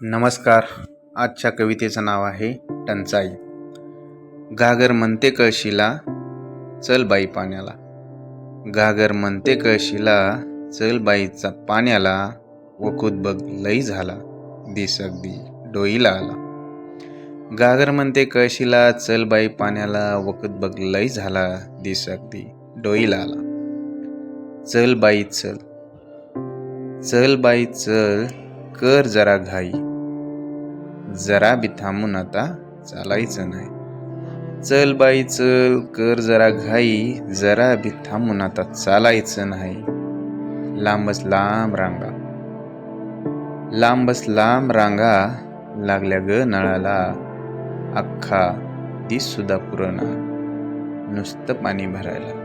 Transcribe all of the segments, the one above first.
नमस्कार. आजच्या कवितेचं नाव आहे टंचाई. घागर म्हणते कळशीला चल बाई पाण्याला. घागर म्हणते कळशीला चल बाईचा पाण्याला. वकूत बघ लई झाला. दिस अगदी डोईला आला. घागर म्हणते कळशीला चल बाई पाण्याला. वकूत बघ लई झाला. दिस अगदी डोईला आला. चल बाई चल. चल बाई चल. कर जरा घाई. जरा बी थांबून आता चालायचं नाही. चल बाई चल कर जरा घाई जरा बी थांबून आता चालायचं नाही. लांबच लांब रांगा. लांबच लांब रांगा लागल्या ग नळाला. अख्खा दिस सुद्धा पुरणा. नुसतं पाणी भरायला.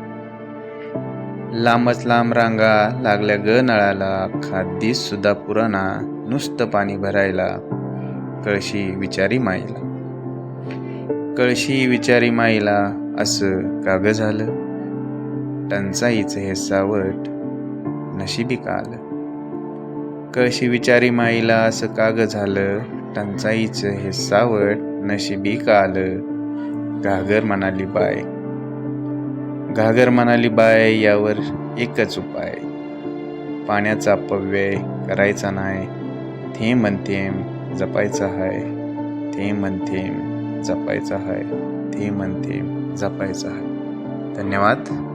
लांबच लांब रांगा लागल्या ग नळाला. अख्खा दिस सुद्धा पुरणा. नुसतं पाणी भरायला. कळशी विचारी माईला. कळशी विचारी माईला असं काग झालं? टंचाईचं हे सावट नशिबी काल आलं? कळशी विचारी माईला असं काग झालं? टंचाईचं हे सावट नशिबी काल आलं? घागर म्हणाली बाय. घागर म्हणाली बाय यावर एकच उपाय. पाण्याचा अपव्यय करायचा नाही. थेंब थेंब जपायचा हाय थेंब अन थेंब जपायचा हाय थेंब अन थेंब जपायचा हाय. धन्यवाद.